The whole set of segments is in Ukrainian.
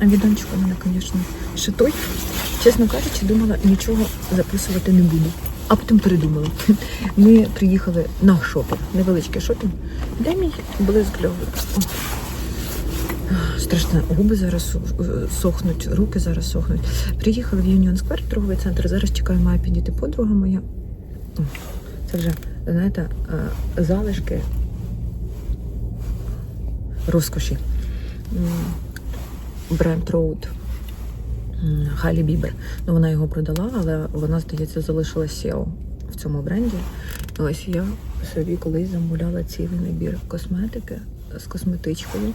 А відончик у мене, звісно, шитой. Чесно кажучи, думала, нічого записувати не буду. А потім передумала. Ми приїхали на шопінг, невеличкий шопінг. Де мій блиск губ? О. Страшно, губи зараз е, сохнуть, руки зараз сохнуть. Приїхали в Юніон Сквер, торговий центр. Зараз чекаю, має підійти подруга моя. Це вже, знаєте, е, залишки розкоші. Бренд Роуд Халі Бібер. Ну, вона його продала, але вона, здається, залишила SEO в цьому бренді. Ось я собі колись замовляла цілий набір косметики з косметичкою.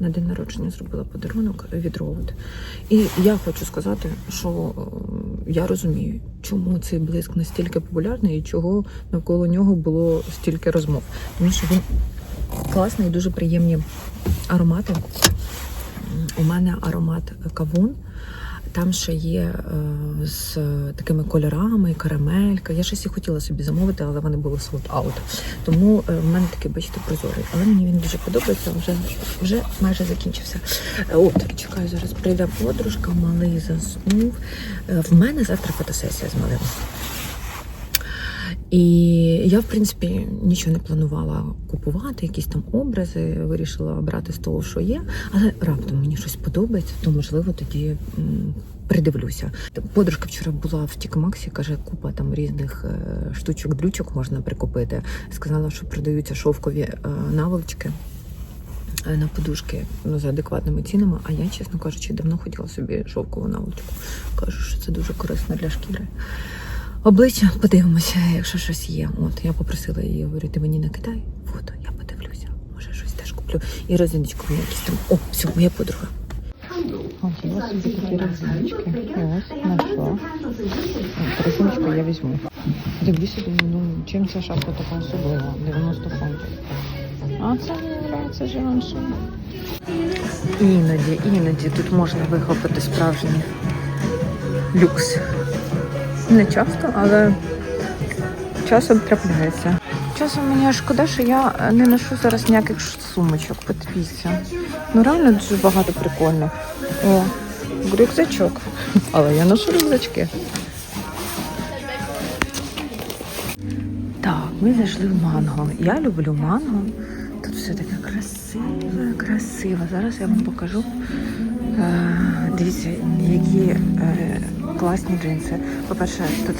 На день народження зробила подарунок від Роуд. І я хочу сказати, що я розумію, чому цей блиск настільки популярний і чого навколо нього було стільки розмов. Тому що він класний, дуже приємні аромати. У мене аромат кавун. Там ще є е, з такими кольорами, карамелька. Я щось і хотіла собі замовити, але вони були sold out. Тому е, в мене такий, бачите, прозорий. Але мені він дуже подобається, вже, вже майже закінчився. Е, От, чекаю, зараз прийде подружка, малий заснув. В мене завтра фотосесія з малим. І я, в принципі, нічого не планувала купувати, якісь там образи, вирішила брати з того, що є, але раптом мені щось подобається, то можливо тоді придивлюся. Подружка вчора була в Тікмаксі, каже, купа там різних е, штучок-дрючок можна прикупити. Сказала, що продаються шовкові е, наволочки. е, На подушки ну, за адекватними цінами, а я, чесно кажучи, давно хотіла собі шовкову наволочку. Кажу, що це дуже корисно для шкіри. Обличчя подивимося, якщо щось є. От я попросила її, говорю, ти мені накидай фото, я подивлюся. Може, щось теж куплю. І розиночку мені якісь там. О, все, моя подруга. Розиночку я візьму. Дивлюся, думаю, ну чим ця шапка така особлива? 90 фунтів. А це виявляється живаншо. Іноді, іноді тут можна вихопити справжній люкс. Не часто, але часом трапляється. Часом мені шкода, що я не ношу зараз ніяких сумочок. Подивіться. Ну реально дуже багато прикольних. О, рюкзачок. Але я ношу рюкзачки. Так, ми зайшли в манго. Я люблю манго. Тут все таке красиве, красиве. Зараз я вам покажу. Е, дивіться, які е, класні джинси. По-перше, тут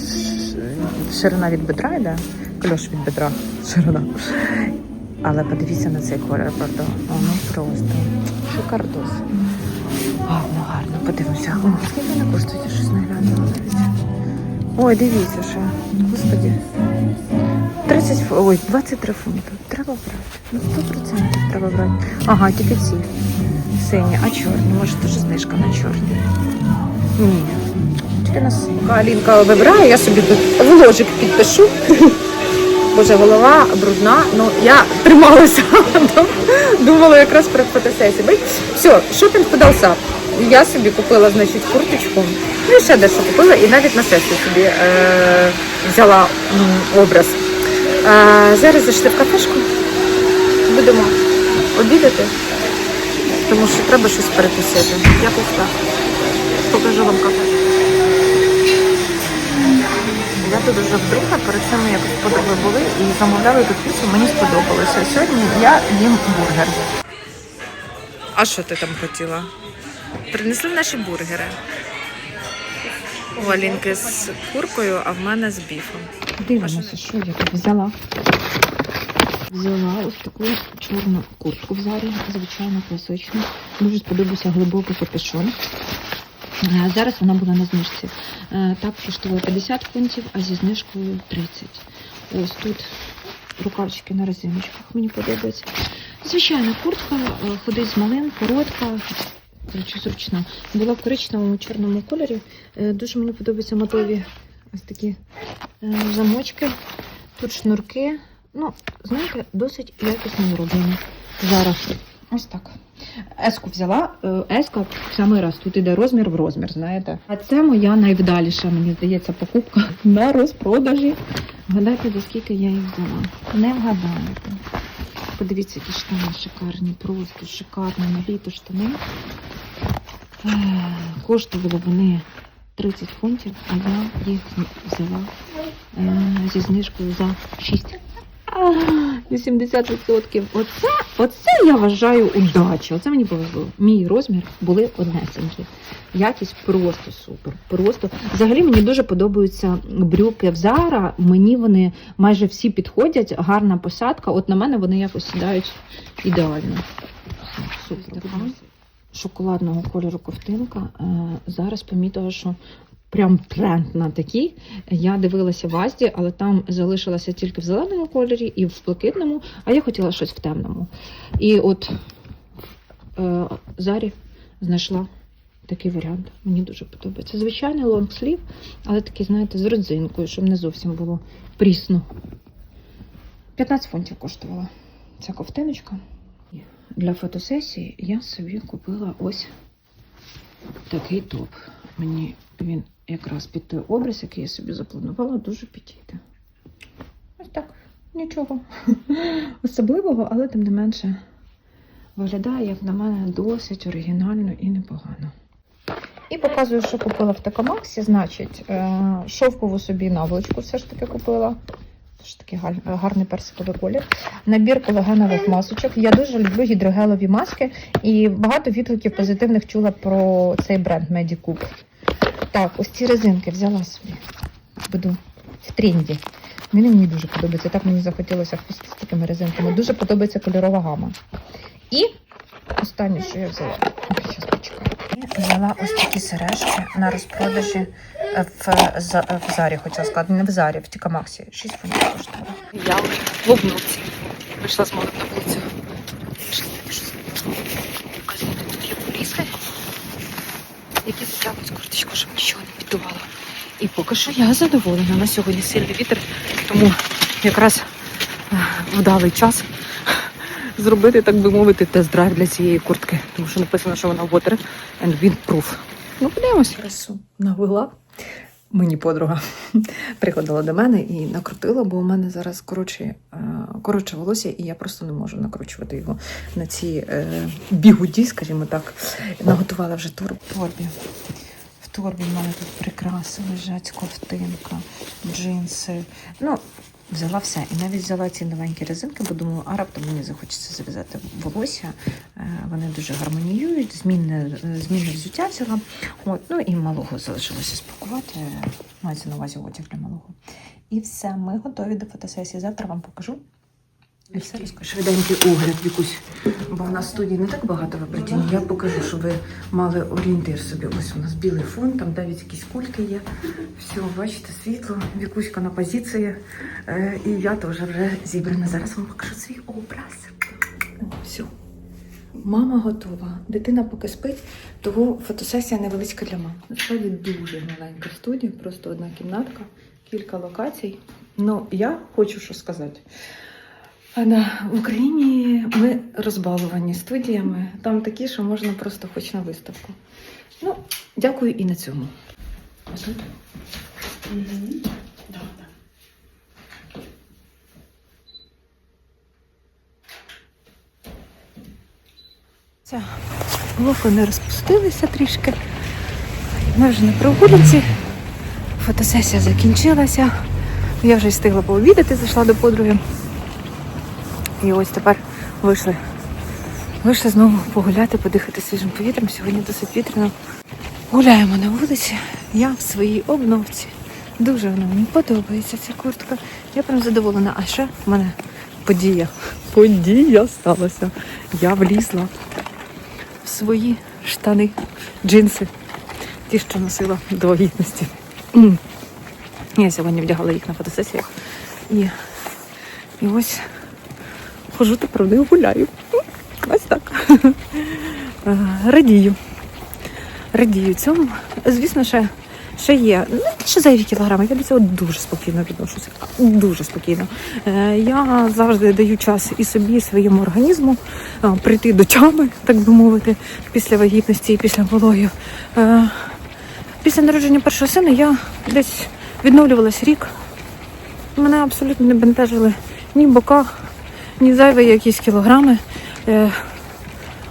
ширина від бедра йде, кольош від бедра, ширина. Але подивіться на цей колір, правда. О, ну просто шикардос. Гарно, гарно, подивимося. О, скільки коштують, я щось не глянула. Ой, дивіться, що. Господі. 30, ой, 23 фунти. Треба брати. Ну, 100% треба брати. Ага, тільки ці. Сині, а чорні? Може, теж знижка на чорні? Ні. Тільки на сині. Алінка вибирає, я собі тут вложик підпишу. Боже, голова брудна. Ну, я трималася. Думала якраз про фотосесію. Все, шопінг подався. Я собі купила, значить, курточку. Ну і ще дещо купила, і навіть на сесію собі е- взяла м, образ. Е, зараз зайшли в кафешку. Будемо обідати, тому що треба щось перекусити. Я пуста. Покажу вам кафешку. Я тут вже вдруге, перед цим ми якось подруги були і замовляли тут піцу, мені сподобалося. Сьогодні я їм бургер. А що ти там хотіла? Принесли наші бургери. У Алінки з куркою, а в мене з біфом. Дивимося, що я тут взяла. Взяла ось таку чорну куртку в зарі, звичайно, класичну. Дуже сподобався глибокий капюшон. Е, Зараз вона була на знижці. Е, Так коштувала 50 фунтів, а зі знижкою 30. Ось тут рукавчики на резиночках. Мені подобається. Звичайна куртка, е, ходить з малим, коротка. Зручна. Була в коричневому чорному кольорі. Дуже мені подобаються матові ось такі замочки. Тут шнурки. Ну, знаєте, досить якісно зроблені. Зараз. Ось так. Еску взяла. Е, Еска в самий раз. Тут іде розмір в розмір, знаєте. А це моя найвдаліша, мені здається, покупка на розпродажі. Вгадайте, за скільки я їх взяла. Не вгадаєте. Подивіться, які штани шикарні, просто шикарні на штани. Е, Коштували вони 30 фунтів, а я їх взяла е, зі знижкою за 6. А, 80%. Оце, оце я вважаю удача. Оце мені повезло. Мій розмір були однесенькі. Якість просто супер. Просто взагалі мені дуже подобаються брюки в Zara. Мені вони майже всі підходять. Гарна посадка. От на мене вони якось сідають ідеально. Супер. Шоколадного кольору ковтинка. Е, Зараз помітила, що прям тренд на такі. Я дивилася в Азді, але там залишилася тільки в зеленому кольорі і в блакитному, а я хотіла щось в темному. І от е, Зарі знайшла такий варіант. Мені дуже подобається. Звичайний лонгслів, але такий, знаєте, з родзинкою, щоб не зовсім було прісно. 15 фунтів коштувала ця ковтиночка. Для фотосесії я собі купила ось такий топ. Мені він якраз під той образ, який я собі запланувала, дуже підійде. Ось так, нічого особливого, але тим не менше виглядає, як на мене, досить оригінально і непогано. І показую, що купила в Такамаксі. Значить, е, шовкову собі наволочку все ж таки купила. Ж таки гарний персиковий колір. Набір колагенових масочок. Я дуже люблю гідрогелові маски і багато відгуків позитивних чула про цей бренд Medicube. Так, ось ці резинки взяла собі. Буду в тренді. Мені, мені дуже подобається. Так мені захотілося з такими резинками. Дуже подобається кольорова гама. І останнє, що я взяла. Зараз почекаю. І Взяла ось такі сережки на розпродажі в, в Зарі, хотіла сказати, не в Зарі, в Тікамаксі. 6 фунтів коштувала. Я в обновці. Прийшла з мого на вулицю. Пішла, пішла. Показую, тут є поліски, які затягують курточку, щоб нічого не піддувало. І поки що я задоволена. На сьогодні сильний вітер, тому якраз е, вдалий час зробити, так би мовити, тест-драйв для цієї куртки, тому що написано, що вона water and wind proof. Ну, подивимось. Красу навела. Мені подруга приходила до мене і накрутила, бо у мене зараз коротше, е, коротше волосся, і я просто не можу накручувати його на ці е, бігуді, скажімо так. Наготувала вже торб торбі. Торбі в мене тут прикраси лежать, ковтинка, джинси. Ну, взяла все. І навіть взяла ці новенькі резинки, бо думаю, а раптом мені захочеться зав'язати волосся. Е, Вони дуже гармоніюють, змінне, е, змінне взуття взяла. От, ну і малого залишилося спакувати. Мається на увазі одяг для малого. І все, ми готові до фотосесії. Завтра вам покажу. Швиденький огляд, Вікусь. Бо в нас в студії не так багато вибратів. Я покажу, щоб ви мали орієнтир собі. Ось у нас білий фон, там навіть якісь кульки є. Все, бачите, світло, Вікуська на позиції. Е, і я теж вже зібрана. Зараз вам покажу свій образ. Все. Мама готова. Дитина поки спить, того фотосесія невеличка для мами. Насправді дуже маленька студія, просто одна кімнатка, кілька локацій. Ну, я хочу що сказати. Да, в Україні ми розбаловані студіями. Там такі, що можна просто хоч на виставку. Ну, дякую і на цьому. А тут? Не розпустилися трішки. Ми вже на прогулянці. Фотосесія закінчилася. Я вже встигла пообідати, зайшла до подруги. І ось тепер вийшли. Вийшли знову погуляти, подихати свіжим повітрям. Сьогодні досить вітряно. Гуляємо на вулиці. Я в своїй обновці. Дуже вона мені подобається ця куртка. Я прям задоволена. А ще в мене подія. Подія сталася. Я влізла в свої штани, джинси, ті, що носила до вагітності. Я сьогодні вдягала їх на фотосесію. І, і ось хожу тепер в них гуляю. Ось так. Е, Радію. Радію цьому. Звісно, ще, ще є. Не те, що зайві кілограми, я до цього дуже спокійно відношуся. Дуже спокійно. Е, Я завжди даю час і собі, і своєму організму е, прийти до тями, так би мовити, після вагітності і після пологів. Е, Після народження першого сина я десь відновлювалась рік. Мене абсолютно не бентежили ні бока, ні зайві якісь кілограми. Е,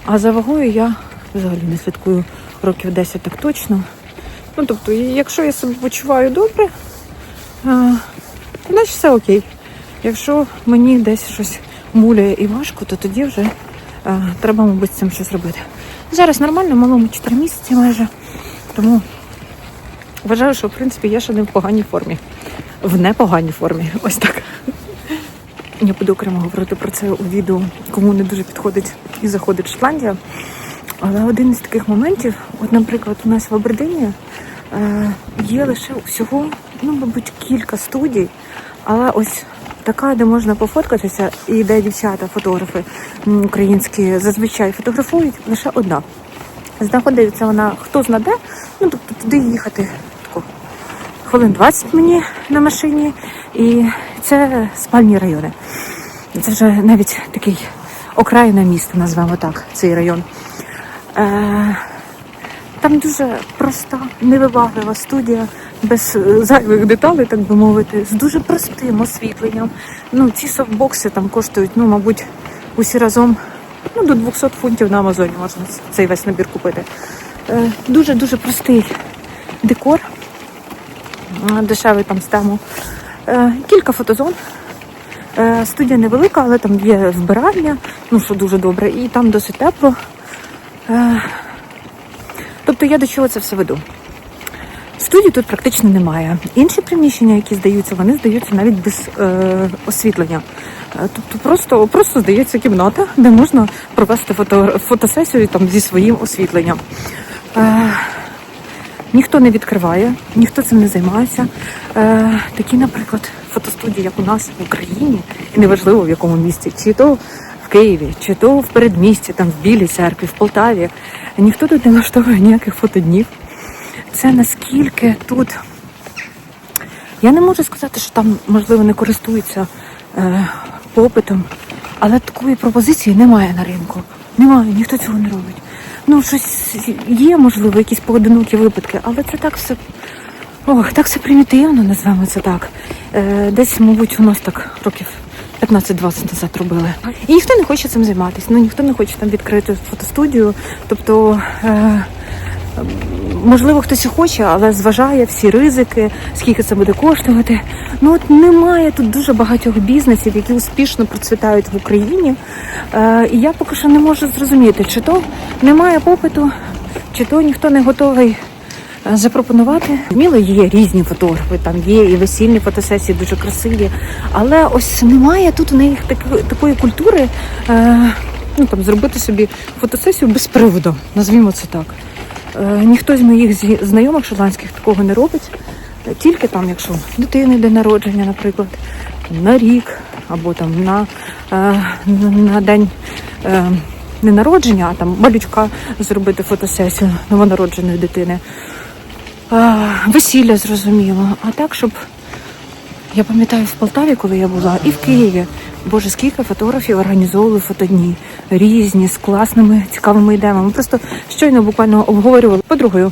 А за вагою я взагалі не слідкую років 10 так точно. Ну, тобто, якщо я себе почуваю добре, значить все окей. Якщо мені десь щось муляє і важко, то тоді вже а, треба, мабуть, з цим щось робити. Зараз нормально, малому 4 місяці майже. Тому вважаю, що в принципі я ще не в поганій формі. В непоганій формі. Ось так. Я буду окремо говорити про це у відео, кому не дуже підходить і заходить Шотландія. Але один із таких моментів, от, наприклад, у нас в Абердині е, є лише всього, ну, мабуть, кілька студій, але ось така, де можна пофоткатися, і де дівчата, фотографи українські зазвичай фотографують, лише одна. Знаходиться вона хто зна де, ну тобто туди їхати хвилин 20 мені на машині, і це спальні райони. Це вже навіть такий окраїна міста, назвемо так, цей район. Е, там дуже проста, невибаглива студія, без зайвих деталей, так би мовити, з дуже простим освітленням. Ну, ці софтбокси там коштують, ну, мабуть, усі разом ну, до 200 фунтів на Амазоні можна цей весь набір купити. Е, Дуже-дуже простий декор, дешевий там з тему. Е, Кілька фотозон. Е, Студія невелика, але там є вбиральня, ну що дуже добре, і там досить тепло. Е, Тобто я до чого це все веду? Студії тут практично немає. Інші приміщення, які здаються, вони здаються навіть без е, освітлення. Е, Тобто просто, просто здається кімната, де можна провести фото, фотосесію там, зі своїм освітленням. Е, ніхто не відкриває, ніхто цим не займається. Е, такі, наприклад, фотостудії, як у нас в Україні, і неважливо в якому місті, чи то в Києві, чи то в передмісті, там в Білій церкві, в Полтаві. Ніхто тут не влаштовує ніяких фотоднів. Це наскільки тут. Я не можу сказати, що там, можливо, не користуються е, попитом, але такої пропозиції немає на ринку. Немає, ніхто цього не робить. Ну, щось є, можливо, якісь поодинокі випадки, але це так все. Ох, так все примітивно, називаємо це так. Е, десь, мабуть, у нас так років 15-20 назад робили. І ніхто не хоче цим займатися. Ну ніхто не хоче там відкрити фотостудію. Тобто, е, можливо, хтось і хоче, але зважає всі ризики, скільки це буде коштувати. Ну от немає тут дуже багатьох бізнесів, які успішно процвітають в Україні. Е, і я поки що не можу зрозуміти, чи то немає попиту, чи то ніхто не готовий е, запропонувати. Міло є різні фотографи, там є і весільні фотосесії дуже красиві, але ось немає тут у них таки- такої культури. Е, ну там зробити собі фотосесію без приводу, назвімо це так. Е, ніхто з моїх знайомих шотландських такого не робить. Е, Тільки там, якщо дитини день народження, наприклад, на рік або там на, е, на, день не народження, а там малючка зробити фотосесію новонародженої дитини. Весілля зрозуміло. А так, щоб я пам'ятаю в Полтаві, коли я була, і в Києві. Боже, скільки фотографів організовували фотодні різні з класними цікавими ідеями. Ми просто щойно буквально обговорювали подругою,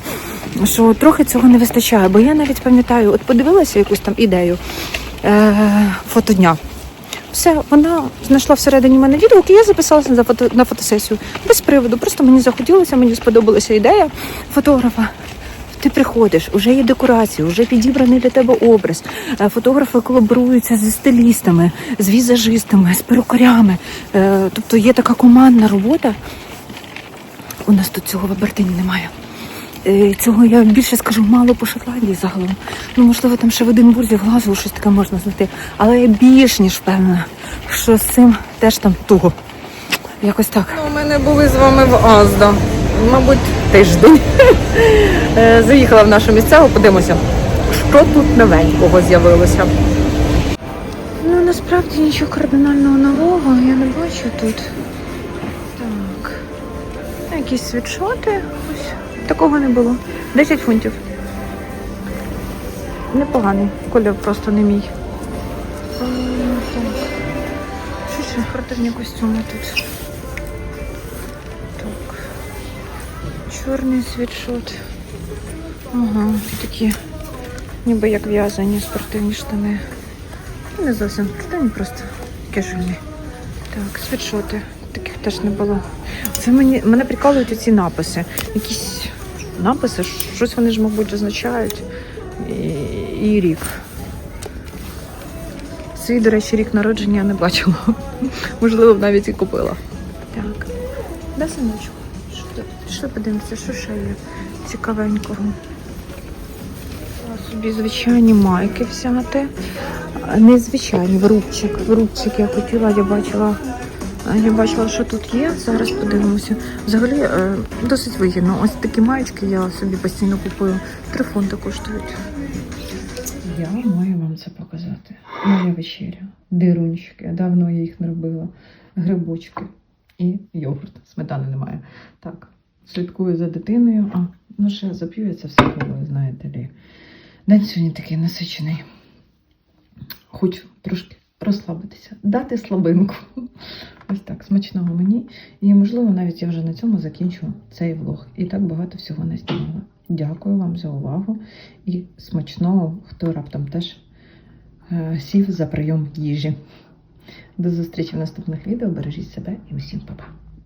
що трохи цього не вистачає. Бо я навіть пам'ятаю, от подивилася якусь там ідею е- фотодня. Все, вона знайшла всередині мене відгук, і я записалася на фото на фотосесію без приводу. Просто мені захотілося, мені сподобалася ідея фотографа. Ти приходиш, вже є декорації, вже підібраний для тебе образ. Е, Фотографи колаборуються зі стилістами, з візажистами, з перукарями. Е, Тобто є така командна робота. У нас тут цього в Абертині немає. Е, Цього я більше скажу мало по Шотландії загалом. Ну, можливо, там ще в Единбурзі, в Глазго щось таке можна знайти. Але я більш ніж впевнена, що з цим теж там туго. Якось так. Ну, ми не були з вами в Азда. Мабуть, тиждень. Е, Заїхала в нашу місцеву, подивимося, що тут новенького з'явилося. Ну, насправді нічого кардинального нового я не бачу тут. Так. Якісь світшоти. Ось. Такого не було. 10 фунтів. Непоганий. Колір просто не мій. Що ще? Спортивні костюми тут. Чорний світшот. Ага, такі ніби як в'язані спортивні штани. Не зовсім штани, просто кежельні. Так, світшоти. Таких теж не було. Це мені мене прикалують ці написи. Якісь написи. Щось вони ж, мабуть, означають. І, і рік. Свій, до речі, рік народження я не бачила. Можливо, навіть і купила. Так. Де синочку? Що? Подивимося, що ще є цікавенького. Собі звичайні майки взяти. А, Не звичайні, вирубчик. Вирубчик я хотіла, я бачила. Я бачила, що тут є. Зараз подивимося. Взагалі е, досить вигідно. Ось такі маєчки я собі постійно купую. Три фунти коштують. Я маю вам це показати. Моя вечеря. Дирунчики. Давно я їх не робила. Грибочки і йогурт. Сметани немає. Так, слідкую за дитиною. А, ну ще зап'ю я це все пиво, знаєте ли. День сьогодні такий насичений. Хочу трошки розслабитися, дати слабинку. Ось так, смачного мені. І, можливо, навіть я вже на цьому закінчу цей влог. І так багато всього назнімала. Дякую вам за увагу і смачного, хто раптом теж е, сів за прийом їжі. До зустрічі в наступних відео. Бережіть себе і усім па-па.